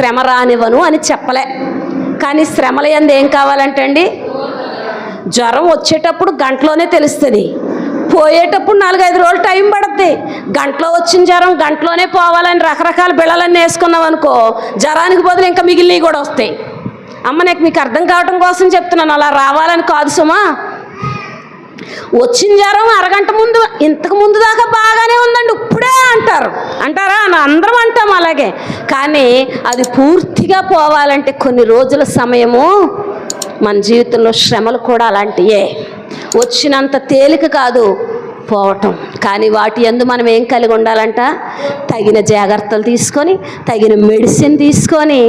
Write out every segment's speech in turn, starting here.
శ్రమ రానివ్వను అని చెప్పలే. కానీ శ్రమల ఎందు ఏం కావాలంటండి జ్వరం వచ్చేటప్పుడు గంటలోనే తెలుస్తుంది. పోయేటప్పుడు నాలుగైదు రోజులు టైం పడుద్ది. గంటలో వచ్చిన జ్వరం గంటలోనే పోవాలని రకరకాల బిళ్ళలన్నీ వేసుకున్నాం అనుకో జ్వరానికి బదులు ఇంకా మిగిలినవి కూడా వస్తాయి. అమ్మ నాకు మీకు అర్థం కావడం కోసం చెప్తున్నాను. అలా రావాలని కాదు సుమా. వచ్చిన జ్వరం అరగంట ముందు ఇంతకు ముందు దాకా బాగానే ఉందండి ఇప్పుడే అంటారు. అంటారా? అందరం అలాగే. కానీ అది పూర్తిగా పోవాలంటే కొన్ని రోజుల సమయము మన జీవితంలో శ్రమలు కూడా అలాంటియే. వచ్చినంత తేలిక కాదు పోవటం. కానీ వాటి ఎందు మనం ఏం కలిగి ఉండాలంట? తగిన జాగ్రత్తలు తీసుకొని తగిన మెడిసిన్ తీసుకొని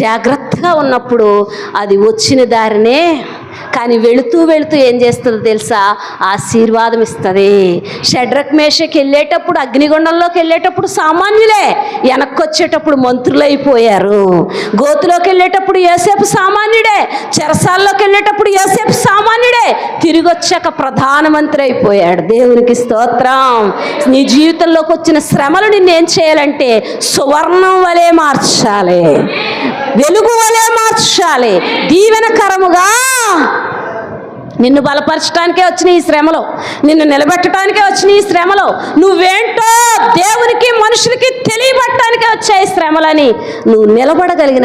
జాగ్రత్తగా ఉన్నప్పుడు అది వచ్చిన దారినే కానీ వెళుతూ వెళుతూ ఏం చేస్తుందో తెలుసా? ఆశీర్వాదం ఇస్తుంది. షడ్రక్ మేషకి వెళ్ళేటప్పుడు అగ్నిగుండంలోకి వెళ్ళేటప్పుడు సామాన్యులే వెనక్కి వచ్చేటప్పుడు మంత్రులు అయిపోయారు గోతులోకి వెళ్ళేటప్పుడు యోసేపు సామాన్యుడే చెరసాల్లోకి వెళ్ళేటప్పుడు యోసేపు సామాన్యుడే తిరిగి వచ్చాక ప్రధానమంత్రి అయిపోయాడు దేవునికి స్తోత్రం. నీ జీవితంలోకి వచ్చిన శ్రమలు నిన్నేం చేయాలంటే సువర్ణం వలె మార్చాలి. వెలుగు వలె మార్చాలి. దీవెనకరముగా నిన్ను బలపరచడానికే వచ్చిన ఈ శ్రమలో నిన్ను నిలబెట్టడానికే వచ్చిన ఈ శ్రమలో నువ్వేంటో దేవునికి మనుషులకి తెలియబట్టడానికే వచ్చాయి శ్రమలని నువ్వు నిలబడగలిగిన